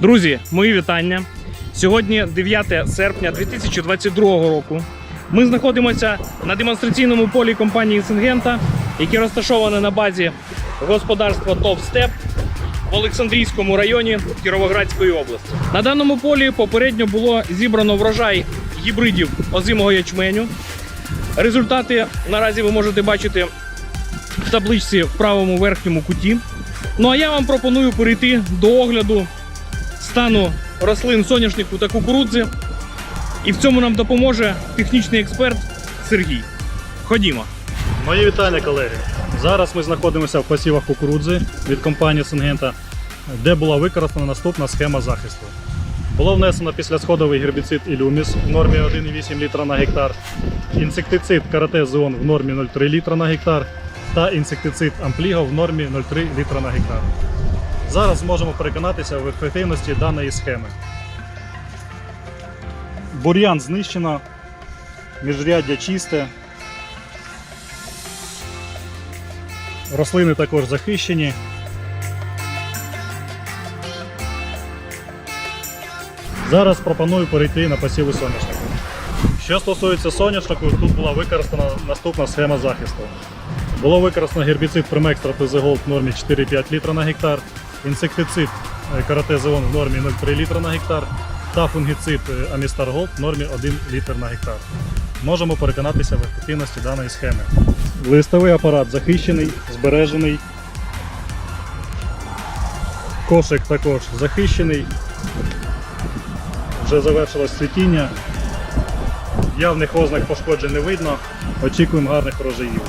Друзі, мої вітання. Сьогодні 9 серпня 2022 року. Ми знаходимося на демонстраційному полі компанії Сингента, яке розташоване на базі господарства ТОВ Степ в Олександрійському районі Кіровоградської області. На даному полі попередньо було зібрано врожай гібридів озимого ячменю. Результати наразі ви можете бачити в табличці в правому верхньому куті. Ну а я вам пропоную перейти до огляду стану рослин соняшнику та кукурудзи. І в цьому нам допоможе технічний експерт Сергій. Ходімо. Мої вітання, колеги. Зараз ми знаходимося в посівах кукурудзи від компанії Сингента, де була використана наступна схема захисту. Було внесено післясходовий гербіцид Ілюміс в нормі 1,8 літра на гектар, інсектицид Карате Зон в нормі 0,3 літра на гектар та інсектицид Ампліго в нормі 0,3 літра на гектар. Зараз зможемо переконатися в ефективності даної схеми. Бур'ян знищено, міжряддя чисте, Рослини також захищені. Зараз пропоную перейти на посіви соняшнику. Що стосується соняшнику, тут була використана наступна схема захисту. Було використано гербіцид Primextra TZ в нормі 4-5 літра на гектар, інсектицид е, Карате Зеон в нормі 0,3 літра на гектар та фунгіцид е, Amistar в нормі 1 літр на гектар. Можемо переконатися в ефективності даної схеми. Листовий апарат захищений, збережений. Кошик також захищений. Вже завершилось цвітіння. Явних ознак пошкоджень не видно. Очікуємо гарних врожаїв.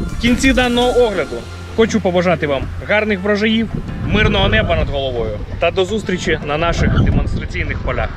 В кінці даного огляду хочу побажати вам гарних врожаїв, мирного неба над головою та до зустрічі на наших демонстраційних полях.